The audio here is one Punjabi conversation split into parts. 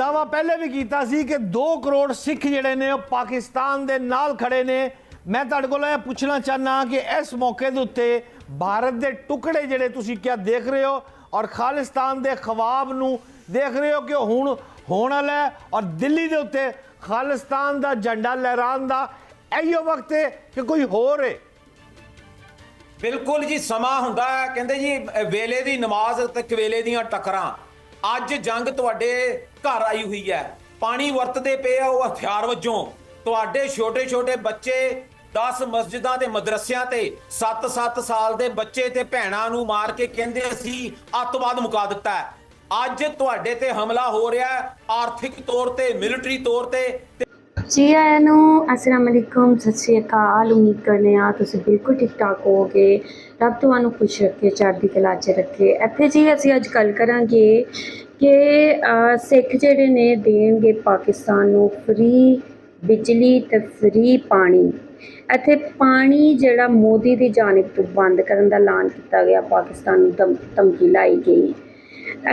ਦਾਵਾ ਪਹਿਲੇ ਵੀ ਕੀਤਾ ਸੀ ਕਿ 2 ਕਰੋੜ ਸਿੱਖ ਜਿਹੜੇ ਨੇ ਉਹ ਪਾਕਿਸਤਾਨ ਦੇ ਨਾਲ ਖੜੇ ਨੇ। ਮੈਂ ਤੁਹਾਡੇ ਕੋਲ ਇਹ ਪੁੱਛਣਾ ਚਾਹਨਾ ਕਿ ਇਸ ਮੌਕੇ ਦੇ ਉੱਤੇ ਭਾਰਤ ਦੇ ਟੁਕੜੇ ਜਿਹੜੇ ਤੁਸੀਂ ਕਿਆ ਦੇਖ ਰਹੇ ਹੋ ਔਰ ਖਾਲਿਸਤਾਨ ਦੇ ਖਵਾਬ ਨੂੰ ਦੇਖ ਰਹੇ ਹੋ ਕਿ ਉਹ ਹੁਣ ਹੋਣ ਵਾਲਾ ਹੈ ਔਰ ਦਿੱਲੀ ਦੇ ਉੱਤੇ ਖਾਲਿਸਤਾਨ ਦਾ ਝੰਡਾ ਲਹਿਰਾਉਣ ਦਾ ਇਹੋ ਵਕਤ ਹੈ ਕਿ ਕੋਈ ਹੋਰ ਹੈ? ਬਿਲਕੁਲ ਜੀ, ਸਮਾਂ ਹੁੰਦਾ ਹੈ। ਕਹਿੰਦੇ ਜੀ ਵੇਲੇ ਦੀ ਨਮਾਜ਼ ਤੇ ਕਵੇਲੇ ਦੀਆਂ ਟੱਕਰਾਂ। ਅੱਜ ਜੰਗ ਤੁਹਾਡੇ ਘਰ ਆਈ ਹੋਈ ਹੈ। ਪਾਣੀ ਵਰਤਦੇ ਪਏ ਆ ਉਹ ਹਥਿਆਰ ਵਜੋਂ। ਤੁਹਾਡੇ ਛੋਟੇ ਛੋਟੇ ਬੱਚੇ 10 ਮਸਜਿਦਾਂ ਤੇ ਮਦਰਸਿਆਂ ਤੇ 7-7 ਸਾਲ ਦੇ ਬੱਚੇ ਤੇ ਭੈਣਾਂ ਨੂੰ ਮਾਰ ਕੇ ਕਹਿੰਦੇ ਅਸੀਂ ਅੱਤਵਾਦ ਮੁਕਾ ਦਿੱਤਾ ਹੈ। ਅੱਜ ਤੁਹਾਡੇ ਤੇ ਹਮਲਾ ਹੋ ਰਿਹਾ ਹੈ, ਆਰਥਿਕ ਤੌਰ ਤੇ, ਮਿਲਟਰੀ ਤੌਰ ਤੇ ਤੇ ਜੀ ਆਇਆਂ ਨੂੰ, ਅਸਲਾਮ ਅਲੈਕੁਮ, ਸਤਿ ਸ਼੍ਰੀ ਅਕਾਲ, ਉਮੀਦ ਕਰਨੇ ਆ ਤੁਸੀਂ ਬਿਲਕੁਲ ਠੀਕ ਠਾਕ ਹੋਗੇ ਰੱਬ ਤੁਹਾਨੂੰ ਖੁਸ਼ ਰੱਖੇ, ਚੜ੍ਹਦੀ ਕਲਾ 'ਚ ਰੱਖੇ। ਇੱਥੇ ਜੀ ਅਸੀਂ ਅੱਜ ਗੱਲ ਕਰਾਂਗੇ ਕਿ ਸਿੱਖ ਜਿਹੜੇ ਨੇ ਦੇਣਗੇ ਪਾਕਿਸਤਾਨ ਨੂੰ ਫ੍ਰੀ ਬਿਜਲੀ ਤੇ ਫ੍ਰੀ ਪਾਣੀ। ਇੱਥੇ ਪਾਣੀ ਜਿਹੜਾ ਮੋਦੀ ਦੀ ਜਾਨਿਬ ਤੋਂ ਬੰਦ ਕਰਨ ਦਾ ਐਲਾਨ ਕੀਤਾ ਗਿਆ, ਪਾਕਿਸਤਾਨ ਨੂੰ ਧਮ- ਧਮਕੀ ਲਾਈ ਗਈ।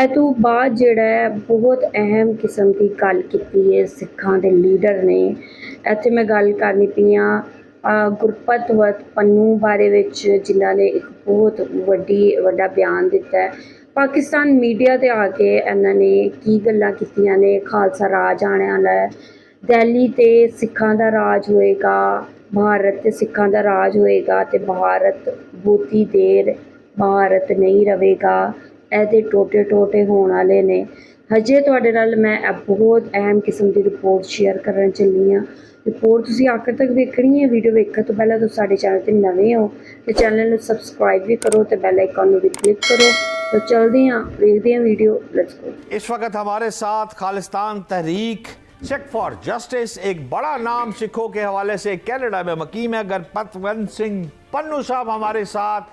ਇਹ ਤੋਂ ਬਾਅਦ ਜਿਹੜਾ ਬਹੁਤ ਅਹਿਮ ਕਿਸਮ ਦੀ ਗੱਲ ਕੀਤੀ ਹੈ ਸਿੱਖਾਂ ਦੇ ਲੀਡਰ ਨੇ। ਇੱਥੇ ਮੈਂ ਗੱਲ ਕਰਨੀ ਪਈ ਪਈਆਂ ਗੁਰਪਤ ਵਤ ਪੰਨੂ ਬਾਰੇ ਵਿੱਚ ਜਿਨ੍ਹਾਂ ਨੇ ਇੱਕ ਬਹੁਤ ਵੱਡੀ, ਵੱਡਾ ਬਿਆਨ ਦਿੱਤਾ ਪਾਕਿਸਤਾਨ ਮੀਡੀਆ ਤੇ ਆ ਕੇ ਇਹਨਾਂ ਨੇ ਕੀ ਗੱਲਾਂ ਕੀਤੀਆਂ ਨੇ? ਖਾਲਸਾ ਰਾਜ ਆਉਣ ਵਾਲਾ ਹੈ। ਦਿੱਲੀ ਤੇ ਸਿੱਖਾਂ ਦਾ ਰਾਜ ਹੋਏਗਾ, ਭਾਰਤ ਤੇ ਸਿੱਖਾਂ ਦਾ ਰਾਜ ਹੋਏਗਾ ਤੇ ਭਾਰਤ ਬਹੁਤੀ ਦੇਰ ਭਾਰਤ ਨਹੀਂ ਰਹੇਗਾ। ਇਹਦੇ ਟੋਟੇ ਟੋਟੇ ਹੋਣ ਵਾਲੇ ਨੇ। ਹਜੇ ਤੁਹਾਡੇ ਨਾਲ ਮੈਂ ਬਹੁਤ ਅਹਿਮ ਕਿਸਮ ਦੀ ਰਿਪੋਰਟ ਸ਼ੇਅਰ ਕਰਨ ਚੱਲੀ ਹਾਂ। ਰਿਪੋਰਟ ਤੁਸੀਂ ਆਖਰ ਤੱਕ ਵੇਖਣੀ ਹੈ ਵੀਡੀਓ ਵੇਖਣ ਤੋਂ ਪਹਿਲਾਂ ਤੁਸੀਂ ਸਾਡੇ ਚੈਨਲ ਤੇ ਨਵੇਂ ਹੋ، ਤੇ ਚੈਨਲ ਨੂੰ ਸਬਸਕ੍ਰਾਈਬ ਵੀ ਕਰੋ ਤੇ ਬੈਲ ਆਈਕਨ ਨੂੰ ਵੀ ਕਲਿੱਕ ਕਰੋ। تو چلتے ہیں دیکھتے ہیں ویڈیو لیٹس گو اس وقت ہمارے ساتھ خالستان تحریک چیک فار جسٹس ایک بڑا نام سکھوں کے حوالے سے کینیڈا میں مقیم ہے اگر پتون سنگھ پنو صاحب ہمارے ساتھ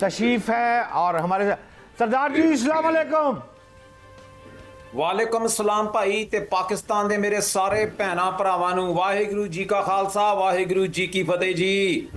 تشریف ہے اور ہمارے ساتھ سردار جی علیکم ਵਾਲੇਕੁਮ ਸਲਾਮ ਭਾਈ ਤੇ ਪਾਕਿਸਤਾਨ ਦੇ ਮੇਰੇ ਸਾਰੇ ਭੈਣਾ ਭਰਾਵਾਂ ਨੂੰ ਵਾਹਿਗੁਰੂ ਜੀ ਕਾ ਖਾਲਸਾ ਵਾਹਿਗੁਰੂ ਜੀ ਕੀ ਫਤਿਹ ਜੀ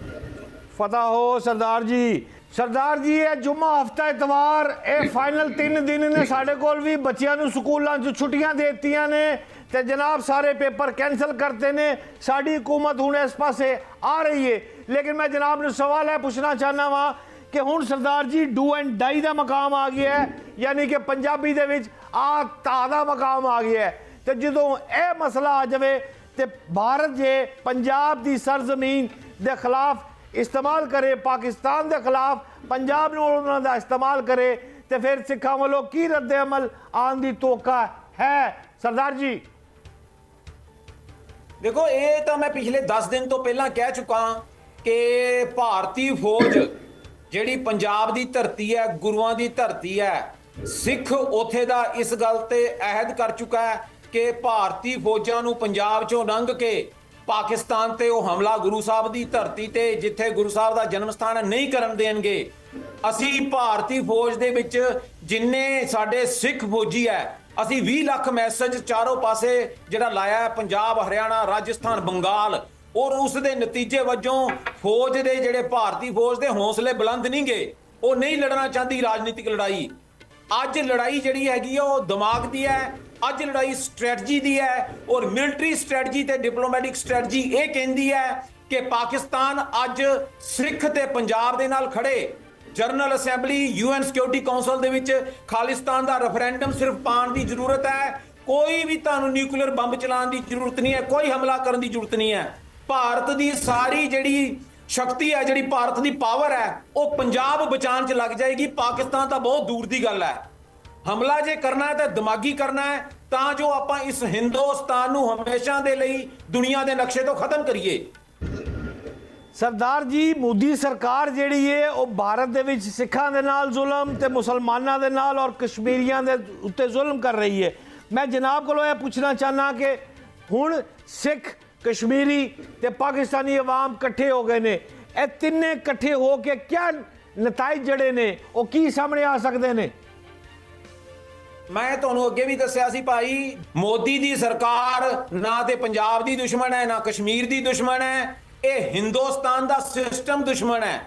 ਫਤਿਹ ਹੋ ਸਰਦਾਰ ਜੀ ਸਰਦਾਰ ਜੀ ਇਹ ਜੁਮਾ ਹਫਤਾ ਇਤਵਾਰ ਇਹ ਫਾਈਨਲ 3 ਦਿਨ ਨੇ ਸਾਡੇ ਕੋਲ ਵੀ ਬੱਚਿਆਂ ਨੂੰ ਸਕੂਲਾਂ 'ਚ ਛੁੱਟੀਆਂ ਦੇ ਦਿੱਤੀਆਂ ਨੇ ਤੇ ਜਨਾਬ ਸਾਰੇ ਪੇਪਰ ਕੈਨਸਲ ਕਰਤੇ ਨੇ ਸਾਡੀ ਹਕੂਮਤ ਹੁਣ ਇਸ ਪਾਸੇ ਆ ਰਹੀ ਹੈ ਲੇਕਿਨ ਮੈਂ ਜਨਾਬ ਨੂੰ ਸਵਾਲ ਹੈ ਪੁੱਛਣਾ ਚਾਹਨਾ ਵਾਂ ਕਿ ਹੁਣ ਸਰਦਾਰ ਜੀ, ਡੂ ਐਂਡ ਡਾਈ ਦਾ ਮਕਾਮ ਆ ਗਿਆ ਹੈ, ਯਾਨੀ ਕਿ ਪੰਜਾਬੀ ਦੇ ਵਿੱਚ ਆ ਤਾ ਦਾ ਮਕਾਮ ਆ ਗਿਆ ਹੈ। ਤੇ ਜਦੋਂ ਇਹ ਮਸਲਾ ਆ ਜਾਵੇ, ਤੇ ਭਾਰਤ ਜੇ ਪੰਜਾਬ ਦੀ ਸਰਜ਼ਮੀਨ ਦੇ ਖਿਲਾਫ ਇਸਤੇਮਾਲ ਕਰੇ, ਪਾਕਿਸਤਾਨ ਦੇ ਖਿਲਾਫ ਪੰਜਾਬ ਨੂੰ ਉਹਨਾਂ ਦਾ ਇਸਤੇਮਾਲ ਕਰੇ, ਤੇ ਫਿਰ ਸਿੱਖਾਂ ਵੱਲੋਂ ਕੀ ਰੱਦੇ ਅਮਲ ਆਉਣ ਦੀ ਤੋਕਾ ਹੈ? ਸਰਦਾਰ ਜੀ। ਦੇਖੋ, ਇਹ ਤਾਂ ਮੈਂ ਪਿਛਲੇ 10 ਦਿਨ ਤੋਂ ਪਹਿਲਾਂ ਕਹਿ ਚੁੱਕਾ ਕਿ ਭਾਰਤੀ ਫੌਜ ਜਿਹੜੀ ਪੰਜਾਬ ਦੀ ਧਰਤੀ ਹੈ ਗੁਰੂਆਂ ਦੀ ਧਰਤੀ ਹੈ ਸਿੱਖ ਉਥੇ ਦਾ ਇਸ ਗੱਲ ਤੇ ਅਹਿਦ ਕਰ ਚੁੱਕਾ ਹੈ ਕਿ ਭਾਰਤੀ ਫੌਜਾਂ ਨੂੰ ਪੰਜਾਬ ਚੋਂ ਲੰਘ ਕੇ ਪਾਕਿਸਤਾਨ ਤੇ ਉਹ ਹਮਲਾ ਗੁਰੂ ਸਾਹਿਬ ਦੀ ਧਰਤੀ ਤੇ ਜਿੱਥੇ ਗੁਰੂ ਸਾਹਿਬ ਦਾ ਜਨਮ ਸਥਾਨ ਹੈ, ਨਹੀਂ ਕਰਨ ਦੇਣਗੇ। ਅਸੀਂ ਭਾਰਤੀ ਫੌਜ ਦੇ ਵਿੱਚ ਜਿੰਨੇ ਸਾਡੇ ਸਿੱਖ ਫੌਜੀ ਹੈ ਅਸੀਂ 20 ਲੱਖ ਮੈਸੇਜ ਚਾਰੋਂ ਪਾਸੇ ਜਿਹੜਾ ਲਾਇਆ ਹੈ ਪੰਜਾਬ ਹਰਿਆਣਾ ਰਾਜਸਥਾਨ ਬੰਗਾਲ। ਔਰ ਉਸ ਦੇ ਨਤੀਜੇ ਵਜੋਂ ਫੌਜ ਦੇ ਜਿਹੜੇ ਭਾਰਤੀ ਫੌਜ ਦੇ ਹੌਸਲੇ ਬੁਲੰਦ ਨਹੀਂ ਨਹੀਂਗੇ, ਉਹ ਨਹੀਂ ਲੜਨਾ ਚਾਹੁੰਦੀ ਰਾਜਨੀਤਿਕ ਲੜਾਈ। ਅੱਜ ਲੜਾਈ ਜਿਹੜੀ ਹੈਗੀ ਆ, ਉਹ ਦਿਮਾਗ ਦੀ ਹੈ, ਅੱਜ ਲੜਾਈ ਸਟ੍ਰੈਟਜੀ ਦੀ ਹੈ ਔਰ ਮਿਲਟਰੀ ਸਟ੍ਰੈਟਜੀ ਤੇ ਡਿਪਲੋਮੈਟਿਕ ਸਟ੍ਰੈਟਜੀ ਇਹ ਕਹਿੰਦੀ ਹੈ ਕਿ ਪਾਕਿਸਤਾਨ ਅੱਜ ਸਿੱਖ ਤੇ ਪੰਜਾਬ ਦੇ ਨਾਲ ਖੜੇ। General assembly, UN security council ਦੇ ਵਿੱਚ ਖਾਲਿਸਤਾਨ ਦਾ ਰੈਫਰੈਂਡਮ ਸਿਰਫ ਪਾਉਣ ਦੀ ਜ਼ਰੂਰਤ ਹੈ। ਕੋਈ ਵੀ ਤੁਹਾਨੂੰ ਨਿਊਕਲੀਅਰ ਬੰਬ ਚਲਾਉਣ ਦੀ ਜ਼ਰੂਰਤ ਨਹੀਂ ਹੈ, ਕੋਈ ਹਮਲਾ ਕਰਨ ਦੀ ਜ਼ਰੂਰਤ ਨਹੀਂ ਹੈ। ਭਾਰਤ ਦੀ ਸਾਰੀ ਜਿਹੜੀ ਸ਼ਕਤੀ ਹੈ, ਜਿਹੜੀ ਭਾਰਤ ਦੀ ਪਾਵਰ ਹੈ, ਉਹ ਪੰਜਾਬ ਬਚਾਉਣ 'ਚ ਲੱਗ ਜਾਏਗੀ। ਪਾਕਿਸਤਾਨ ਤਾਂ ਬਹੁਤ ਦੂਰ ਦੀ ਗੱਲ ਹੈ। ਹਮਲਾ ਜੇ ਕਰਨਾ ਹੈ ਤਾਂ ਦਿਮਾਗੀ ਕਰਨਾ ਹੈ, ਤਾਂ ਜੋ ਆਪਾਂ ਇਸ ਹਿੰਦੁਸਤਾਨ ਨੂੰ ਹਮੇਸ਼ਾ ਦੇ ਲਈ ਦੁਨੀਆ ਦੇ ਨਕਸ਼ੇ ਤੋਂ ਖਤਮ ਕਰੀਏ। ਸਰਦਾਰ ਜੀ, ਮੋਦੀ ਸਰਕਾਰ ਜਿਹੜੀ ਹੈ ਉਹ ਭਾਰਤ ਦੇ ਵਿੱਚ ਸਿੱਖਾਂ ਦੇ ਨਾਲ ਜ਼ੁਲਮ ਤੇ ਮੁਸਲਮਾਨਾਂ ਦੇ ਨਾਲ ਔਰ ਕਸ਼ਮੀਰੀਆਂ ਦੇ ਉੱਤੇ ਜ਼ੁਲਮ ਕਰ ਰਹੀ ਹੈ ਮੈਂ ਜਨਾਬ ਕੋਲੋਂ ਇਹ ਪੁੱਛਣਾ ਚਾਹਨਾ ਕਿ ਹੁਣ ਸਿੱਖ ਕਸ਼ਮੀਰੀ ਤੇ ਪਾਕਿਸਤਾਨੀ ਆਵਾਮ ਇਕੱਠੇ ਹੋ ਗਏ ਨੇ। ਇਹ ਤਿੰਨੇ ਇਕੱਠੇ ਹੋ ਕੇ ਕਿਆ ਨਤੀਜੇ ਜਿਹੜੇ ਨੇ, ਉਹ ਕੀ ਸਾਹਮਣੇ ਆ ਸਕਦੇ ਨੇ? ਮੈਂ ਤੁਹਾਨੂੰ ਅੱਗੇ ਵੀ ਦੱਸਿਆ ਸੀ ਭਾਈ, ਮੋਦੀ ਦੀ ਸਰਕਾਰ ਨਾ ਤੇ ਪੰਜਾਬ ਦੀ ਦੁਸ਼ਮਣ ਹੈ, ਨਾ ਕਸ਼ਮੀਰ ਦੀ ਦੁਸ਼ਮਣ ਹੈ, ਇਹ ਹਿੰਦੁਸਤਾਨ ਦਾ ਸਿਸਟਮ ਦੁਸ਼ਮਣ ਹੈ।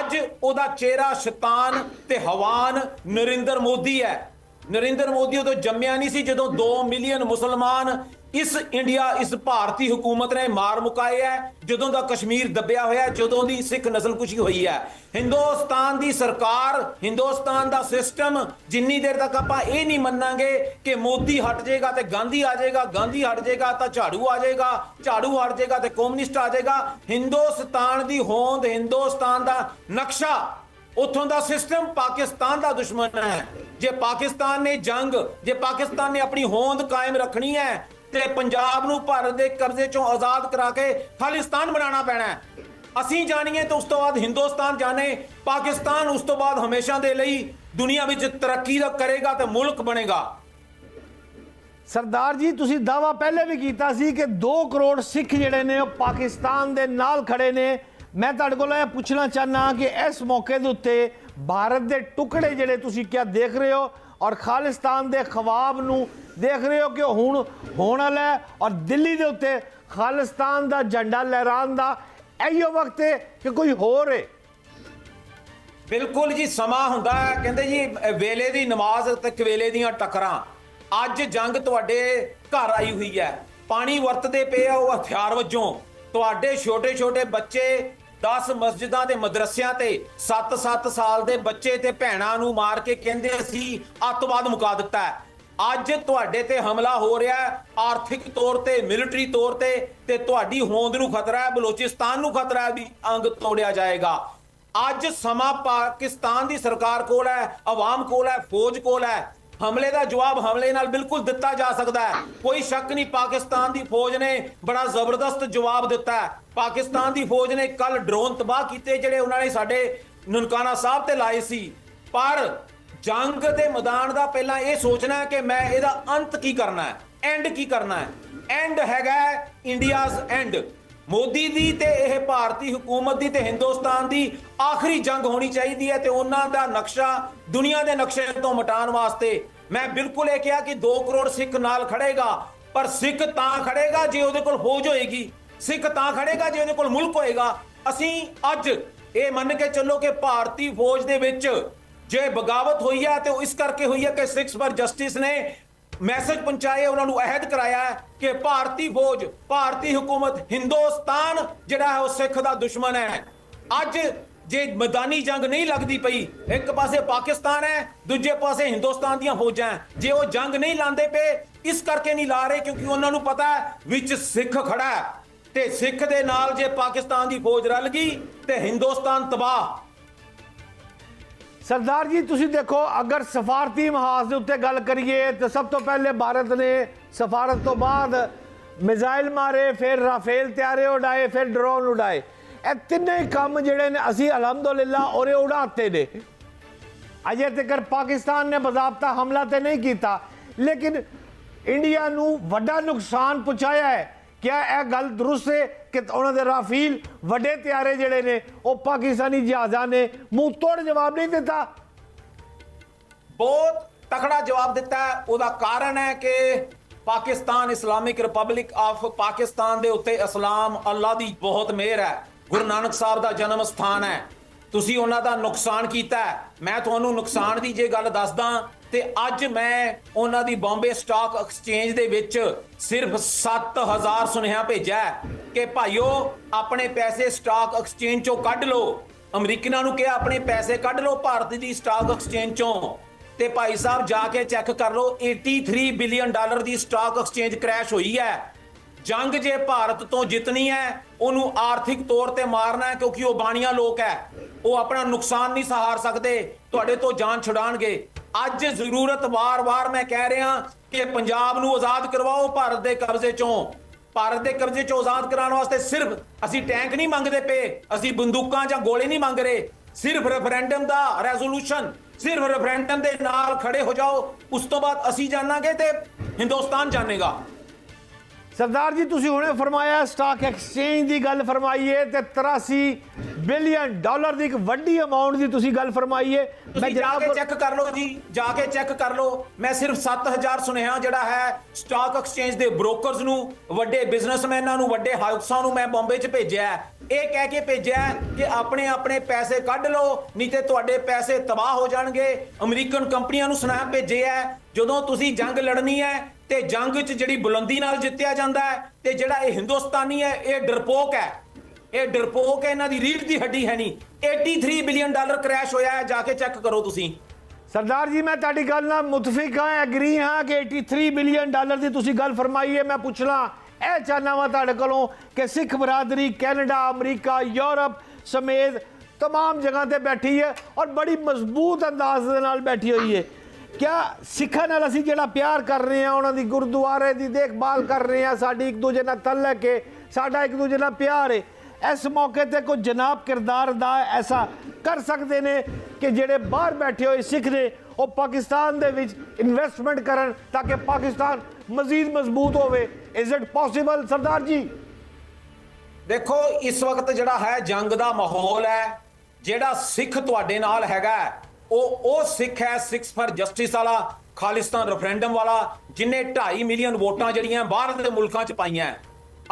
ਅੱਜ ਉਹਦਾ ਚਿਹਰਾ ਸ਼ੈਤਾਨ ਤੇ ਹਵਾਨ ਨਰਿੰਦਰ ਮੋਦੀ ਹੈ। ਨਰਿੰਦਰ ਮੋਦੀ ਉਦੋਂ ਜੰਮਿਆ ਨਹੀਂ ਸੀ ਜਦੋਂ 2 ਮਿਲੀਅਨ ਮੁਸਲਮਾਨ ਇਸ ਇੰਡੀਆ, ਇਸ ਭਾਰਤੀ ਹਕੂਮਤ ਨੇ ਮਾਰ ਮੁਕਾਏ ਹੈ, ਜਦੋਂ ਦਾ ਕਸ਼ਮੀਰ ਦੱਬਿਆ ਹੋਇਆ ਜਦੋਂ ਦੀ ਸਿੱਖ ਨਸਲਕੁਸ਼ੀ ਹੋਈ ਹੈ। ਹਿੰਦੁਸਤਾਨ ਦੀ ਸਰਕਾਰ, ਹਿੰਦੁਸਤਾਨ ਦਾ ਸਿਸਟਮ ਜਿੰਨੀ ਦੇਰ ਤੱਕ ਆਪਾਂ ਇਹ ਨਹੀਂ ਮੰਨਾਂਗੇ ਕਿ ਮੋਦੀ ਹਟ ਜਾਏਗਾ ਤੇ ਗਾਂਧੀ ਆ ਜਾਏਗਾ, ਗਾਂਧੀ ਹਟ ਜਾਏਗਾ ਤਾਂ ਝਾੜੂ ਆ ਜਾਏਗਾ, ਝਾੜੂ ਹਟ ਜਾਏਗਾ ਤੇ ਕਮਿਊਨਿਸਟ ਆ ਜਾਏਗਾ। ਹਿੰਦੁਸਤਾਨ ਦੀ ਹੋਂਦ, ਹਿੰਦੁਸਤਾਨ ਦਾ ਨਕਸ਼ਾ, ਉੱਥੋਂ ਦਾ ਸਿਸਟਮ ਪਾਕਿਸਤਾਨ ਦਾ ਦੁਸ਼ਮਣ ਹੈ। ਜੇ ਪਾਕਿਸਤਾਨ ਨੇ ਜੰਗ, ਜੇ ਪਾਕਿਸਤਾਨ ਨੇ ਆਪਣੀ ਹੋਂਦ ਕਾਇਮ ਰੱਖਣੀ ਹੈ ਤੇ ਪੰਜਾਬ ਨੂੰ ਭਾਰਤ ਦੇ ਕਰਜ਼ੇ ਚੋਂ ਆਜ਼ਾਦ ਕਰਾ ਕੇ ਖਾਲਿਸਤਾਨ ਬਣਾਉਣਾ ਪੈਣਾ ਹੈ। ਅਸੀਂ ਜਾਣੀਏ ਤਾਂ ਉਸ ਤੋਂ ਬਾਅਦ ਹਿੰਦੁਸਤਾਨ ਜਾਣੇ, ਪਾਕਿਸਤਾਨ ਉਸ ਤੋਂ ਬਾਅਦ ਹਮੇਸ਼ਾ ਦੇ ਲਈ ਦੁਨੀਆ ਵਿੱਚ ਤਰੱਕੀ ਦਾ ਕਰੇਗਾ ਤੇ ਮੁਲਕ ਬਣੇਗਾ। ਸਰਦਾਰ ਜੀ, ਤੁਸੀਂ ਦਾਵਾ ਪਹਿਲੇ ਵੀ ਕੀਤਾ ਸੀ ਕਿ 2 ਕਰੋੜ ਸਿੱਖ ਜਿਹੜੇ ਨੇ ਉਹ ਪਾਕਿਸਤਾਨ ਦੇ ਨਾਲ ਖੜੇ ਨੇ। ਮੈਂ ਤੁਹਾਡੇ ਕੋਲ ਇਹ ਪੁੱਛਣਾ ਚਾਹਨਾ ਕਿ ਇਸ ਮੌਕੇ ਦੇ ਉੱਤੇ ਭਾਰਤ ਦੇ ਟੁਕੜੇ ਜਿਹੜੇ ਤੁਸੀਂ ਕਿਆ ਦੇਖ ਰਹੇ ਹੋ ਔਰ ਖਾਲਿਸਤਾਨ ਦੇ ਖਵਾਬ ਨੂੰ ਦੇਖ ਰਹੇ ਹੋ ਕਿ ਹੁਣ ਹੋਣ ਵਾਲਾ ਔਰ ਦਿੱਲੀ ਦੇ ਉੱਤੇ ਖਾਲਿਸਤਾਨ ਦਾ ਝੰਡਾ ਲਹਿਰਾਉਣ ਦਾ ਇਹੋ ਵਕਤ ਹੈ ਕਿ ਕੋਈ ਹੋਰ ਹੈ। ਬਿਲਕੁਲ ਜੀ, ਸਮਾਂ ਹੁੰਦਾ ਹੈ। ਕਹਿੰਦੇ ਜੀ ਵੇਲੇ ਦੀ ਨਮਾਜ਼ ਤੇ ਕਵੇਲੇ ਦੀਆਂ ਟੱਕਰਾਂ। ਅੱਜ ਜੰਗ ਤੁਹਾਡੇ ਘਰ ਆਈ ਹੋਈ ਹੈ। ਪਾਣੀ ਵਰਤਦੇ ਪਏ ਆ ਉਹ ਹਥਿਆਰ ਵਜੋਂ। ਤੁਹਾਡੇ ਛੋਟੇ-ਛੋਟੇ ਬੱਚੇ 10 ਮਸਜਿਦਾਂ ਤੇ ਮਦਰਸਿਆਂ ਤੇ 7-7 ਸਾਲ ਦੇ ਬੱਚੇ ਤੇ ਭੈਣਾਂ ਨੂੰ ਮਾਰ ਕੇ ਕਹਿੰਦੇ ਅਸੀਂ ਅੱਤਵਾਦ ਮੁਕਾ ਦਿੱਤਾ ਹੈ। ਅੱਜ ਤੁਹਾਡੇ ਤੇ ਹਮਲਾ ਹੋ ਰਿਹਾ ਹੈ, ਆਰਥਿਕ ਤੌਰ ਤੇ, ਮਿਲਟਰੀ ਤੌਰ ਤੇ ਤੇ ਤੁਹਾਡੀ ਹੋਂਦ ਨੂੰ ਖਤਰਾ ਹੈ, ਬਲੋਚਿਸਤਾਨ ਨੂੰ ਖਤਰਾ ਹੈ ਵੀ ਅੰਗ ਤੋੜਿਆ ਜਾਏਗਾ। ਅੱਜ ਸਮਾਂ ਪਾਕਿਸਤਾਨ ਦੀ ਸਰਕਾਰ ਕੋਲ ਹੈ, ਆਵਾਮ ਕੋਲ ਹੈ, ਫੌਜ ਕੋਲ ਹੈ। ਹਮਲੇ ਦਾ ਜਵਾਬ ਹਮਲੇ ਨਾਲ ਬਿਲਕੁਲ ਦਿੱਤਾ ਜਾ ਸਕਦਾ ਹੈ। ਕੋਈ ਸ਼ੱਕ ਨਹੀਂ ਪਾਕਿਸਤਾਨ ਦੀ ਫੌਜ ਨੇ ਬੜਾ ਜ਼ਬਰਦਸਤ ਜਵਾਬ ਦਿੱਤਾ ਹੈ। ਪਾਕਿਸਤਾਨ ਦੀ ਫੌਜ ਨੇ ਕੱਲ ਡਰੋਨ ਤਬਾਹ ਕੀਤੇ, ਜਿਹੜੇ ਉਹਨਾਂ ਨੇ ਸਾਡੇ ਨਨਕਾਣਾ ਸਾਹਿਬ ਤੇ ਲਾਏ ਸੀ। ਪਰ ਜੰਗ ਦੇ ਮੈਦਾਨ ਦਾ ਪਹਿਲਾਂ ਇਹ ਸੋਚਣਾ ਹੈ ਕਿ ਮੈਂ ਇਹਦਾ ਅੰਤ ਕੀ ਕਰਨਾ ਹੈ? ਐਂਡ ਕੀ ਕਰਨਾ ਹੈ? ਐਂਡ ਹੈਗਾ ਇੰਡੀਆਜ਼ ਐਂਡ ਮੋਦੀ ਦੀ ਤੇ ਇਹ ਭਾਰਤੀ ਹਕੂਮਤ ਦੀ ਤੇ ਹਿੰਦੁਸਤਾਨ ਦੀ ਆਖਰੀ ਜੰਗ ਹੋਣੀ ਚਾਹੀਦੀ ਹੈ ਤੇ ਉਹਨਾਂ ਦਾ ਨਕਸ਼ਾ ਦੁਨੀਆ ਦੇ ਨਕਸ਼ੇ ਤੋਂ ਮਟਾਉਣ ਵਾਸਤੇ ਮੈਂ ਬਿਲਕੁਲ ਇਹ ਕਿਹਾ ਕਿ 2 ਕਰੋੜ ਸਿੱਖ ਨਾਲ ਖੜੇਗਾ ਪਰ ਸਿੱਖ ਤਾਂ ਖੜੇਗਾ ਜੇ ਉਹਦੇ ਕੋਲ ਫੌਜ ਹੋਏਗੀ, ਸਿੱਖ ਤਾਂ ਖੜੇਗਾ ਜੇ ਉਹਦੇ ਕੋਲ ਮੁਲਕ ਹੋਏਗਾ। ਅਸੀਂ ਅੱਜ ਇਹ ਮੰਨ ਕੇ ਚੱਲੋ ਕਿ ਭਾਰਤੀ ਫੌਜ ਦੇ ਵਿੱਚ ਜੇ ਬਗਾਵਤ ਹੋਈ ਹੈ ਤੇ ਉਹ ਇਸ ਕਰਕੇ ਹੋਈ ਹੈ ਕਿ ਸਿੱਖਸ ਫਰ ਜਸਟਿਸ ਨੇ ਮੈਸੇਜ ਪਹੁੰਚਾਏ, ਉਹਨਾਂ ਨੂੰ ਅਹਿਦ ਕਰਾਇਆ ਕਿ ਭਾਰਤੀ ਫੌਜ, ਭਾਰਤੀ ਹਕੂਮਤ ਹਿੰਦੁਸਤਾਨ, ਜਿਹੜਾ ਹੈ ਉਹ ਸਿੱਖ ਦਾ ਦੁਸ਼ਮਣ ਹੈ। ਅੱਜ ਜੇ ਮੈਦਾਨੀ ਜੰਗ ਨਹੀਂ ਲੱਗਦੀ ਪਈ, ਇੱਕ ਪਾਸੇ ਪਾਕਿਸਤਾਨ ਹੈ, ਦੂਜੇ ਪਾਸੇ ਹਿੰਦੁਸਤਾਨ ਦੀਆਂ ਫੌਜਾਂ ਜੇ ਉਹ ਜੰਗ ਨਹੀਂ ਲਾਉਂਦੇ ਪਏ, ਇਸ ਕਰਕੇ ਨਹੀਂ ਲਾ ਰਹੇ, ਕਿਉਂਕਿ ਉਹਨਾਂ ਨੂੰ ਪਤਾ ਹੈ ਵਿੱਚ ਸਿੱਖ ਖੜਾ ਹੈ। ਤੇ ਸਿੱਖ ਦੇ ਨਾਲ ਜੇ ਪਾਕਿਸਤਾਨ ਦੀ ਫੌਜ ਰਲ ਗਈ, ਤੇ ਹਿੰਦੁਸਤਾਨ ਤਬਾਹ। ਸਰਦਾਰ ਜੀ ਤੁਸੀਂ ਦੇਖੋ ਅਗਰ ਸਫਾਰਤੀ ਮਹਾਜ਼ ਦੇ ਉੱਤੇ ਗੱਲ ਕਰੀਏ ਤਾਂ ਸਭ ਤੋਂ ਪਹਿਲੇ ਭਾਰਤ ਨੇ ਸਫਾਰਤ ਤੋਂ ਬਾਅਦ ਮਿਜ਼ਾਈਲ ਮਾਰੇ ਫਿਰ ਰਾਫੇਲ ਤਿਆਰੇ ਉਡਾਏ ਫਿਰ ਡਰੋਨ ਉਡਾਏ ਇਹ ਤਿੰਨੇ ਹੀ ਕੰਮ ਜਿਹੜੇ ਨੇ ਅਸੀਂ ਅਲਹਮਦੁਲਿਲਾ ਔਰੇ ਉਡਾਤੇ ਨੇ ਅਜੇ ਤੱਕ ਪਾਕਿਸਤਾਨ ਨੇ ਬਜ਼ਾਬਤਾ ਹਮਲਾ ਤੇ ਨਹੀਂ ਕੀਤਾ ਲੇਕਿਨ ਇੰਡੀਆ ਨੂੰ ਵੱਡਾ ਨੁਕਸਾਨ ਪਹੁੰਚਾਇਆ ਹੈ ਕਿਆ ਇਹ ਗੱਲ ਦਰੁਸਤ ਹੈ ਕਿ ਉਹਨਾਂ ਦੇ ਰਾਫੀਲ ਵੱਡੇ ਤਿਆਰੇ ਜਿਹੜੇ ਨੇ, ਉਹ ਪਾਕਿਸਤਾਨੀ ਜਹਾਜ਼ਾਂ ਨੇ ਮੂੰਹ ਤੋੜ ਜਵਾਬ ਨਹੀਂ ਦਿੱਤਾ? ਬਹੁਤ ਤਕੜਾ ਜਵਾਬ ਦਿੱਤਾ ਉਹਦਾ ਕਾਰਨ ਹੈ ਕਿ Pakistan Islamic republic of Pakistan ਦੇ ਉੱਤੇ ਇਸਲਾਮ ਅੱਲਾ ਦੀ ਬਹੁਤ ਮਿਹਰ ਹੈ। ਗੁਰੂ ਨਾਨਕ ਸਾਹਿਬ ਦਾ ਜਨਮ ਸਥਾਨ ਹੈ। ਤੁਸੀਂ ਉਹਨਾਂ ਦਾ ਨੁਕਸਾਨ ਕੀਤਾ ਮੈਂ ਤੁਹਾਨੂੰ ਨੁਕਸਾਨ ਦੀ ਜੇ ਗੱਲ ਦੱਸਦਾ ਤੇ ਅੱਜ ਮੈਂ ਉਹਨਾਂ ਦੀ ਬੰਬੇ ਸਟਾਕ ਐਕਸਚੇਂਜ ਦੇ ਵਿੱਚ ਸਿਰਫ 7000 ਸੁਨੇਹਾ ਭੇਜਿਆ ਹੈ ਕਿ ਭਾਈਓ, ਆਪਣੇ ਪੈਸੇ ਸਟਾਕ ਐਕਸਚੇਂਜ ਚੋਂ ਕੱਢ ਲਓ। ਅਮਰੀਕਨਾਂ ਨੂੰ ਕਿਹਾ, ਆਪਣੇ ਪੈਸੇ ਕੱਢ ਲਓ ਭਾਰਤ ਦੀ ਸਟਾਕ ਐਕਸਚੇਂਜ ਚੋਂ। ਤੇ ਭਾਈ ਸਾਹਿਬ ਜਾ ਕੇ ਚੈੱਕ ਕਰ ਲਓ 83 ਬਿਲੀਅਨ ਡਾਲਰ ਦੀ ਸਟਾਕ ਐਕਸਚੇਂਜ ਕ੍ਰੈਸ਼ ਹੋਈ ਹੈ। ਜੰਗ ਜੇ ਭਾਰਤ ਤੋਂ ਜਿੱਤਣੀ ਹੈ, ਉਹਨੂੰ ਆਰਥਿਕ ਤੌਰ ਤੇ ਮਾਰਨਾ ਹੈ ਕਿਉਂਕਿ ਉਹ ਬਾਣੀਆਂ ਲੋਕ ਹੈ। ਉਹ ਆਪਣਾ ਨੁਕਸਾਨ ਨਹੀਂ ਸਹਾਰ ਸਕਦੇ, ਤੁਹਾਡੇ ਤੋਂ ਜਾਨ ਛੁਡਾਣਗੇ ਅੱਜ ਜ਼ਰੂਰਤ ਵਾਰ-ਵਾਰ ਮੈਂ ਕਹਿ ਰਿਹਾ ਕਿ ਪੰਜਾਬ ਨੂੰ ਆਜ਼ਾਦ ਕਰਵਾਓ ਭਾਰਤ ਦੇ ਕਬਜ਼ੇ ਚੋਂ। ਭਾਰਤ ਦੇ ਕਬਜ਼ੇ ਚੋਂ ਆਜ਼ਾਦ ਕਰਾਉਣ ਵਾਸਤੇ ਸਿਰਫ ਅਸੀਂ ਟੈਂਕ ਨਹੀਂ ਮੰਗਦੇ ਪਏ, ਅਸੀਂ ਬੰਦੂਕਾਂ ਜਾਂ ਗੋਲੇ ਨਹੀਂ ਮੰਗ ਰਹੇ। ਸਿਰਫ ਰੈਫਰੈਂਡਮ ਦਾ ਰੈਜ਼ੋਲੂਸ਼ਨ ਸਿਰਫ ਰੈਫਰੈਂਡਮ ਦੇ ਨਾਲ ਖੜੇ ਹੋ ਜਾਓ। ਉਸ ਤੋਂ ਬਾਅਦ ਅਸੀਂ ਜਾਣਾਂਗੇ ਤੇ ਹਿੰਦੁਸਤਾਨ ਜਾਣੇਗਾ। ਸਰਦਾਰ ਜੀ ਤੁਸੀਂ ਹੁਣੇ ਫਰਮਾਇਆ ਸਟਾਕ ਐਕਸਚੇਂਜ ਦੀ ਗੱਲ ਫਰਮਾਈ ਹੈ ਤੇ 83 ਬਿਲੀਅਨ ਡਾਲਰ ਦੀ ਇੱਕ ਵੱਡੀ ਅਮਾਉਂਟ ਦੀ ਤੁਸੀਂ ਗੱਲ ਫਰਮਾਈ ਹੈ ਤੁਸੀਂ ਜਾ ਕੇ ਚੈੱਕ ਕਰ ਲਓ ਜੀ ਜਾ ਕੇ ਚੈੱਕ ਕਰ ਲਓ। ਮੈਂ ਸਿਰਫ 7000 ਸੁਨੇਹਾ ਜਿਹੜਾ ਹੈ ਸਟਾਕ ਐਕਸਚੇਂਜ ਦੇ ਬ੍ਰੋਕਰਸ ਨੂੰ ਵੱਡੇ ਬਿਜ਼ਨਸਮੈਨਾਂ ਨੂੰ ਵੱਡੇ ਹਾਊਸਾਂ ਨੂੰ ਮੈਂ ਬੰਬੇ 'ਚ ਭੇਜਿਆ ਇਹ ਕਹਿ ਕੇ ਭੇਜਿਆ ਕਿ ਆਪਣੇ ਆਪਣੇ ਪੈਸੇ ਕੱਢ ਲਓ ਨਹੀਂ ਤੇ ਤੁਹਾਡੇ ਪੈਸੇ ਤਬਾਹ ਹੋ ਜਾਣਗੇ। ਅਮਰੀਕਨ ਕੰਪਨੀਆਂ ਨੂੰ ਸੁਨੇਹਾ ਭੇਜਿਆ ਜਦੋਂ ਤੁਸੀਂ ਜੰਗ ਲੜਨੀ ਹੈ ਤੇ ਜੰਗ 'ਚ ਜਿਹੜੀ ਬੁਲੰਦੀ ਨਾਲ ਜਿੱਤਿਆ ਜਾਂਦਾ ਹੈ ਤੇ ਜਿਹੜਾ ਇਹ ਹਿੰਦੁਸਤਾਨੀ ਹੈ ਇਹ ਡਰਪੋਕ ਹੈ ਇਹ ਡਰਪੋਕ ਹੈ ਇਹਨਾਂ ਦੀ ਰੀੜ ਦੀ ਹੱਡੀ ਹੈ ਨਹੀਂ 83 ਬਿਲੀਅਨ ਡਾਲਰ ਕ੍ਰੈਸ਼ ਹੋਇਆ ਹੈ ਜਾ ਕੇ ਚੈੱਕ ਕਰੋ ਤੁਸੀਂ ਸਰਦਾਰ ਜੀ ਮੈਂ ਤੁਹਾਡੀ ਗੱਲ ਨਾਲ ਮੁਤਫਿਕ ਹਾਂ ਐਗਰੀ ਹਾਂ ਕਿ 83 ਬਿਲੀਅਨ ਡਾਲਰ ਦੀ ਤੁਸੀਂ ਗੱਲ ਫਰਮਾਈ ਹੈ ਮੈਂ ਪੁੱਛਣਾ ਇਹ ਚਾਹਨਾ ਵਾਂ ਤੁਹਾਡੇ ਕੋਲੋਂ ਕਿ ਸਿੱਖ ਬਰਾਦਰੀ ਕੈਨੇਡਾ ਅਮਰੀਕਾ ਯੂਰਪ ਸਮੇਤ तमाम ਜਗ੍ਹਾ ਤੇ ਬੈਠੀ ਹੈ ਔਰ ਬੜੀ ਮਜ਼ਬੂਤ ਅੰਦਾਜ਼ ਦੇ ਨਾਲ ਬੈਠੀ ਹੋਈ ਹੈ ਕਿਆ ਸਿੱਖਾਂ ਨਾਲ ਅਸੀਂ ਜਿਹੜਾ ਪਿਆਰ ਕਰ ਰਹੇ ਹਾਂ, ਉਹਨਾਂ ਦੀ ਗੁਰਦੁਆਰੇ ਦੀ ਦੇਖਭਾਲ ਕਰ ਰਹੇ ਹਾਂ, ਸਾਡੀ ਇੱਕ ਦੂਜੇ ਨਾਲ ਤਲਕ ਹੈ, ਸਾਡਾ ਇੱਕ ਦੂਜੇ ਨਾਲ ਪਿਆਰ ਹੈ। ਇਸ ਮੌਕੇ ਤੇ ਕੋਈ ਜਨਾਬ ਕਿਰਦਾਰ ਦਾ ਐਸਾ ਕਰ ਸਕਦੇ ਨੇ ਕਿ ਜਿਹੜੇ ਬਾਹਰ ਬੈਠੇ ਹੋਏ ਸਿੱਖ ਨੇ, ਉਹ ਪਾਕਿਸਤਾਨ ਦੇ ਵਿੱਚ ਇਨਵੈਸਟਮੈਂਟ ਕਰਨ ਤਾਂ ਕਿ ਪਾਕਿਸਤਾਨ ਮਜ਼ੀਦ ਮਜ਼ਬੂਤ ਹੋਵੇ। Is it possible Sardar ji? ਦੇਖੋ, ਇਸ ਵਕਤ ਜਿਹੜਾ ਹੈ ਜੰਗ ਦਾ ਮਾਹੌਲ ਹੈ, ਜਿਹੜਾ ਸਿੱਖ ਤੁਹਾਡੇ ਨਾਲ ਹੈਗਾ ਉਹ ਉਹ ਸਿੱਖ ਹੈ, ਸਿੱਖ ਫਾਰ ਜਸਟਿਸ ਵਾਲਾ, ਖਾਲਿਸਤਾਨ ਰੈਫਰੈਂਡਮ ਵਾਲਾ, ਜਿਨੇ 2.5 ਮਿਲੀਅਨ ਵੋਟਾਂ ਜਿਹੜੀਆਂ ਬਾਹਰ ਦੇ ਮੁਲਕਾਂ 'ਚ ਪਾਈਆਂ।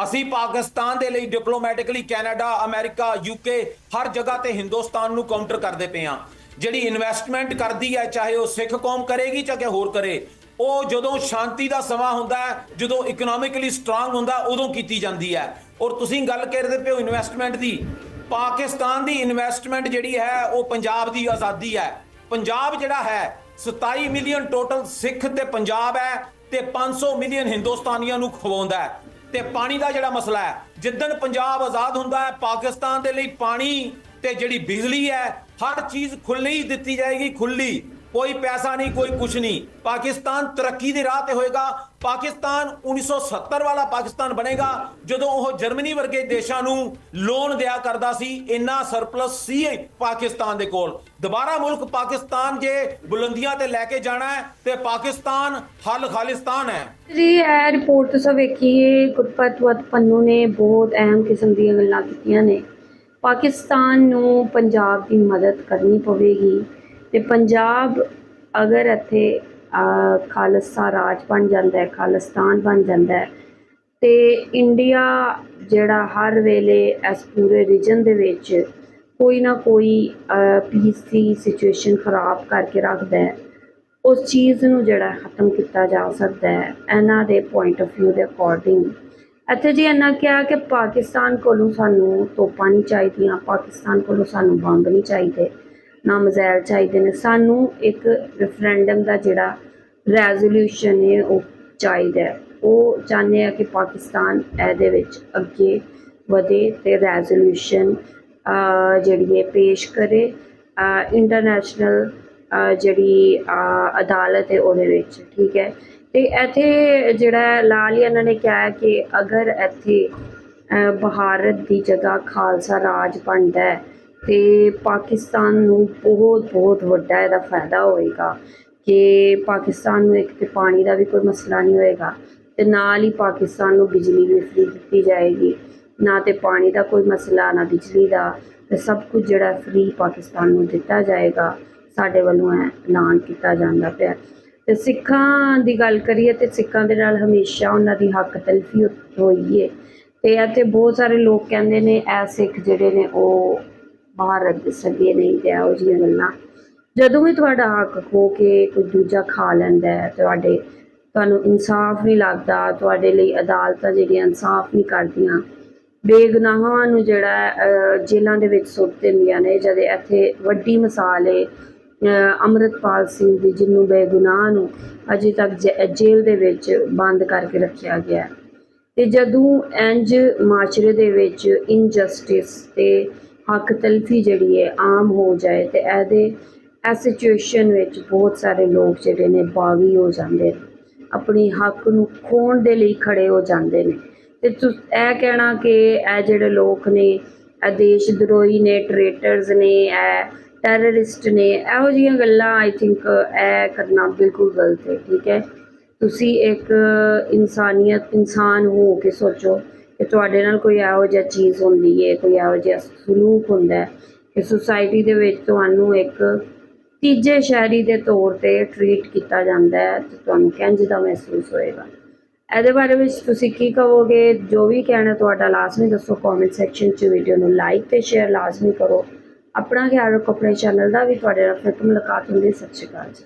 ਅਸੀਂ ਪਾਕਿਸਤਾਨ ਦੇ ਲਈ ਡਿਪਲੋਮੈਟਿਕਲੀ ਕੈਨੇਡਾ, ਅਮਰੀਕਾ ਯੂਕੇ ਹਰ ਜਗ੍ਹਾ ਤੇ ਹਿੰਦੁਸਤਾਨ ਨੂੰ ਕਾਊਂਟਰ ਕਰਦੇ ਪਏ ਆ ਜਿਹੜੀ ਇਨਵੈਸਟਮੈਂਟ ਕਰਦੀ ਹੈ, ਚਾਹੇ ਉਹ ਸਿੱਖ ਕੌਮ ਕਰੇਗੀ ਚਾਹੇ ਹੋਰ ਕਰੇ, ਉਹ ਜਦੋਂ ਸ਼ਾਂਤੀ ਦਾ ਸਮਾਂ ਹੁੰਦਾ ਹੈ, ਜਦੋਂ ਇਕਨੋਮਿਕਲੀ ਸਟਰੋਂਗ ਹੁੰਦਾ, ਉਦੋਂ ਕੀਤੀ ਜਾਂਦੀ ਹੈ। ਔਰ ਤੁਸੀਂ ਗੱਲ ਕਰਦੇ ਪਏ ਹੋ ਇਨਵੈਸਟਮੈਂਟ ਦੀ। ਪਾਕਿਸਤਾਨ ਦੀ ਇਨਵੈਸਟਮੈਂਟ ਜਿਹੜੀ ਹੈ, ਉਹ ਪੰਜਾਬ ਦੀ ਆਜ਼ਾਦੀ ਹੈ। ਪੰਜਾਬ ਜਿਹੜਾ ਹੈ 27 ਮਿਲੀਅਨ ਟੋਟਲ ਸਿੱਖ ਤੇ ਪੰਜਾਬ ਹੈ ਤੇ 500 ਮਿਲੀਅਨ ਹਿੰਦੁਸਤਾਨੀਆਂ ਨੂੰ ਖਵਾਉਂਦਾ ਹੈ। ਤੇ ਪਾਣੀ ਦਾ ਜਿਹੜਾ ਮਸਲਾ ਹੈ, ਜਿੱਦਣ ਪੰਜਾਬ ਆਜ਼ਾਦ ਹੁੰਦਾ ਹੈ, ਪਾਕਿਸਤਾਨ ਦੇ ਲਈ ਪਾਣੀ ਤੇ ਜਿਹੜੀ ਬਿਜਲੀ ਹੈ, ਹਰ ਚੀਜ਼ ਖੁੱਲੀ ਦਿੱਤੀ ਜਾਏਗੀ ਖੁੱਲੀ ਕੋਈ ਪੈਸਾ ਨਹੀਂ, ਕੋਈ ਕੁਛ ਨਹੀਂ। ਪਾਕਿਸਤਾਨ ਤਰੱਕੀ ਦੇ ਰਾਹ ਤੇ ਹੋਏਗਾ। ਪਾਕਿਸਤਾਨ 1970 ਵਾਲਾ ਪਾਕਿਸਤਾਨ ਬਣੇਗਾ, ਜਦੋਂ ਉਹ ਜਰਮਨੀ ਵਰਗੇ ਦੇਸ਼ਾਂ ਨੂੰ ਲੋਨ ਦਿਆ ਕਰਦਾ ਸੀ, ਇੰਨਾ ਸਰਪਲਸ ਸੀ ਪਾਕਿਸਤਾਨ ਦੇ ਕੋਲ। ਦੁਬਾਰਾ ਮੁਲਕ ਪਾਕਿਸਤਾਨ ਜੇ ਬੁਲੰਦੀਆਂ ਤੇ ਲੈ ਕੇ ਜਾਣਾ ਹੈ, ਤੇ ਪਾਕਿਸਤਾਨ ਹੱਲ ਖਾਲਿਸਤਾਨ ਹੈ। ਜੀ, ਇਹ ਰਿਪੋਰਟ ਤੁਸੀਂ ਵੇਖੀਏ ਗੁਰਪਤਵਤ ਪੰਨੂ ਨੇ ਬਹੁਤ ਅਹਿਮ ਕਿਸਮ ਦੀਆਂ ਗੱਲਾਂ ਕੀਤੀਆਂ ਨੇ। ਪਾਕਿਸਤਾਨ ਨੂੰ ਪੰਜਾਬ ਦੀ ਮਦਦ ਕਰਨੀ ਪਵੇਗੀ। ਤੇ ਪੰਜਾਬ ਅਗਰ ਇੱਥੇ ਖਾਲਸਾ ਰਾਜ ਬਣ ਜਾਂਦਾ ਹੈ, ਖਾਲਿਸਤਾਨ ਬਣ ਜਾਂਦਾ ਹੈ, ਤੇ ਇੰਡੀਆ ਜਿਹੜਾ ਹਰ ਵੇਲੇ ਇਸ ਪੂਰੇ ਰੀਜਨ ਦੇ ਵਿੱਚ ਕੋਈ ਨਾ ਕੋਈ ਪੀਸ ਦੀ ਸਿਚੁਏਸ਼ਨ ਖਰਾਬ ਕਰਕੇ ਰੱਖਦਾ ਹੈ। ਉਸ ਚੀਜ਼ ਨੂੰ ਜਿਹੜਾ ਖਤਮ ਕੀਤਾ ਜਾ ਸਕਦਾ ਹੈ, ਇਹਨਾਂ ਦੇ ਪੁਆਇੰਟ ਆਫ View ਦੇ ਅਕੋਰਡਿੰਗ ਇੱਥੇ ਜੀ ਇਹਨਾਂ ਕਿਹਾ ਕਿ ਪਾਕਿਸਤਾਨ ਕੋਲੋਂ ਸਾਨੂੰ ਤੋਪਾਂ ਨਹੀਂ ਚਾਹੀਦੀਆਂ, ਪਾਕਿਸਤਾਨ ਕੋਲੋਂ ਸਾਨੂੰ ਬੰਬ ਨਹੀਂ ਚਾਹੀਦੇ ਨਾ ਮਜ਼ਾਇਲ ਚਾਹੀਦੇ ਨੇ। ਸਾਨੂੰ ਇੱਕ ਰੈਫਰੈਂਡਮ ਦਾ ਜਿਹੜਾ ਰੈਜ਼ੋਲੂਸ਼ਨ ਹੈ ਉਹ ਚਾਹੀਦਾ ਉਹ ਚਾਹੁੰਦੇ ਆ ਕਿ ਪਾਕਿਸਤਾਨ ਇਹਦੇ ਵਿੱਚ ਅੱਗੇ ਵਧੇ ਤੇ ਰੈਜ਼ੋਲੂਸ਼ਨ ਜਿਹੜੀ ਹੈ ਪੇਸ਼ ਕਰੇ। ਇੰਟਰਨੈਸ਼ਨਲ ਜਿਹੜੀ ਅਦਾਲਤ ਹੈ ਉਹਦੇ ਵਿੱਚ ਠੀਕ ਹੈ। ਤੇ ਇੱਥੇ ਜਿਹੜਾ ਲਾਲ ਇਹਨਾਂ ਨੇ ਕਿਹਾ ਕਿ ਅਗਰ ਇੱਥੇ ਅਹ, ਭਾਰਤ ਦੀ ਜਗ੍ਹਾ ਖਾਲਸਾ ਰਾਜ ਬਣਦਾ ਹੈ ਅਤੇ ਪਾਕਿਸਤਾਨ ਨੂੰ ਬਹੁਤ ਬਹੁਤ ਵੱਡਾ ਇਹਦਾ ਫਾਇਦਾ ਹੋਏਗਾ ਕਿ ਪਾਕਿਸਤਾਨ ਨੂੰ ਇੱਕ ਤਾਂ ਪਾਣੀ ਦਾ ਵੀ ਕੋਈ ਮਸਲਾ ਨਹੀਂ ਹੋਏਗਾ ਅਤੇ ਨਾਲ ਹੀ ਪਾਕਿਸਤਾਨ ਨੂੰ ਬਿਜਲੀ ਵੀ ਫਰੀ ਦਿੱਤੀ ਜਾਏਗੀ, ਨਾ ਤਾਂ ਪਾਣੀ ਦਾ ਕੋਈ ਮਸਲਾ, ਨਾ ਬਿਜਲੀ ਦਾ ਅਤੇ ਸਭ ਕੁਝ ਜਿਹੜਾ ਫਰੀ ਪਾਕਿਸਤਾਨ ਨੂੰ ਦਿੱਤਾ ਜਾਏਗਾ, ਸਾਡੇ ਵੱਲੋਂ ਇਹ ਐਲਾਨ ਕੀਤਾ ਜਾਂਦਾ ਪਿਆ। ਅਤੇ ਸਿੱਖਾਂ ਦੀ ਗੱਲ ਕਰੀਏ ਤਾਂ ਸਿੱਖਾਂ ਦੇ ਨਾਲ ਹਮੇਸ਼ਾ ਉਹਨਾਂ ਦੀ ਹੱਕ ਤਲਫੀ ਹੋਈ ਹੈ ਅਤੇ ਇੱਥੇ ਬਹੁਤ ਸਾਰੇ ਲੋਕ ਕਹਿੰਦੇ ਨੇ, ਇਹ ਸਿੱਖ ਜਿਹੜੇ ਨੇ ਉਹ ਬਾਹਰ ਰੱਖ ਸਗੇ ਨਹੀਂ ਤੇ ਇਹੋ ਜਿਹੀਆਂ ਗੱਲਾਂ। ਜਦੋਂ ਵੀ ਤੁਹਾਡਾ ਹੱਕ ਖੋ ਕੇ ਕੋਈ ਦੂਜਾ ਖਾ ਲੈਂਦਾ ਹੈ ਤੁਹਾਡੇ ਤੁਹਾਨੂੰ ਇਨਸਾਫ ਨਹੀਂ ਲੱਗਦਾ ਤੁਹਾਡੇ ਲਈ ਅਦਾਲਤਾਂ ਜਿਹੜੀਆਂ ਇਨਸਾਫ ਨਹੀਂ ਕਰਦੀਆਂ ਬੇਗੁਨਾਹਾਂ ਨੂੰ ਜਿਹੜਾ ਹੈ, ਜੇਲ੍ਹਾਂ ਦੇ ਵਿੱਚ ਸੁੱਟ ਦਿੰਦੀਆਂ ਨੇ ਜਦ ਇੱਥੇ ਵੱਡੀ ਮਿਸਾਲ ਹੈ ਅਹ, ਅੰਮ੍ਰਿਤਪਾਲ ਸਿੰਘ ਦੀ ਜਿਹਨੂੰ ਬੇਗੁਨਾਹ ਨੂੰ ਅਜੇ ਤੱਕ ਜੈ- ਜੇਲ੍ਹ ਦੇ ਵਿੱਚ ਬੰਦ ਕਰਕੇ ਰੱਖਿਆ ਗਿਆ ਤੇ ਜਦੋਂ ਇੰਜ ਮਾਸ਼ਰੇ ਦੇ ਵਿੱਚ ਇਨਜਸਟਿਸ ਤੇ ਹੱਕ ਤਲਫੀ ਜਿਹੜੀ ਹੈ ਆਮ ਹੋ ਜਾਏ ਤੇ ਇਹਦੇ ਇਸ ਸਿਚੁਏਸ਼ਨ ਵਿੱਚ ਬਹੁਤ ਸਾਰੇ ਲੋਕ ਜਿਹੜੇ ਨੇ ਬਾਗੀ ਹੋ ਜਾਂਦੇ ਨੇ। ਆਪਣੀ ਹੱਕ ਨੂੰ ਖੋਣ ਦੇ ਲਈ ਖੜੇ ਹੋ ਜਾਂਦੇ ਨੇ। ਤੇ ਤੁਸ, ਇਹ ਕਹਿਣਾ ਕਿ ਇਹ ਜਿਹੜੇ ਲੋਕ ਨੇ, ਇਹ ਦੇਸ਼ ਦਰੋਹੀ ਨੇ ਟ੍ਰੇਟਰਸ ਨੇ, ਇਹ ਟੈਰਰਿਸਟ ਨੇ, ਇਹੋ ਜਿਹੀਆਂ ਗੱਲਾਂ ਆਈ ਥਿੰਕ ਇਹ ਕਰਨਾ ਬਿਲਕੁਲ ਗਲਤ ਹੈ, ਠੀਕ ਹੈ? ਤੁਸੀਂ ਇੱਕ ਇਨਸਾਨੀਅਤ ਇਨਸਾਨ ਹੋ ਕੇ ਸੋਚੋ ਕਿ ਤੁਹਾਡੇ ਨਾਲ ਕੋਈ ਇਹੋ ਜਿਹਾ ਚੀਜ਼ ਹੁੰਦੀ ਹੈ, ਕੋਈ ਇਹੋ ਜਿਹਾ ਸਲੂਕ ਹੁੰਦਾ ਹੈ ਕਿ ਸੁਸਾਇਟੀ ਦੇ ਵਿੱਚ ਤੁਹਾਨੂੰ ਇੱਕ ਤੀਜੇ ਸ਼ਹਿਰੀ ਦੇ ਤੌਰ ਤੇ ਟਰੀਟ ਕੀਤਾ ਜਾਂਦਾ ਹੈ ਤੇ ਤੁਹਾਨੂੰ ਕਿੰਜ ਦਾ ਮਹਿਸੂਸ ਹੋਏਗਾ? ਇਹਦੇ ਬਾਰੇ ਵਿੱਚ ਤੁਸੀਂ ਕੀ ਕਹੋਗੇ? ਜੋ ਵੀ ਕਹਿਣਾ ਤੁਹਾਡਾ ਲਾਜ਼ਮੀ ਦੱਸੋ ਕਮੈਂਟ ਸੈਕਸ਼ਨ 'ਚ ਵੀਡੀਓ ਨੂੰ ਲਾਈਕ ਤੇ ਸ਼ੇਅਰ ਲਾਜ਼ਮੀ ਕਰੋ। ਆਪਣਾ ਖਿਆਲ ਰੱਖੋ, ਆਪਣੇ ਚੈਨਲ ਦਾ ਵੀ ਤੁਹਾਡੇ ਨਾਲ ਫਿਰ ਮੁਲਾਕਾਤ ਹੁੰਦੀ ਹੈ। ਸਤਿ ਸ਼੍ਰੀ ਅਕਾਲ ਜੀ।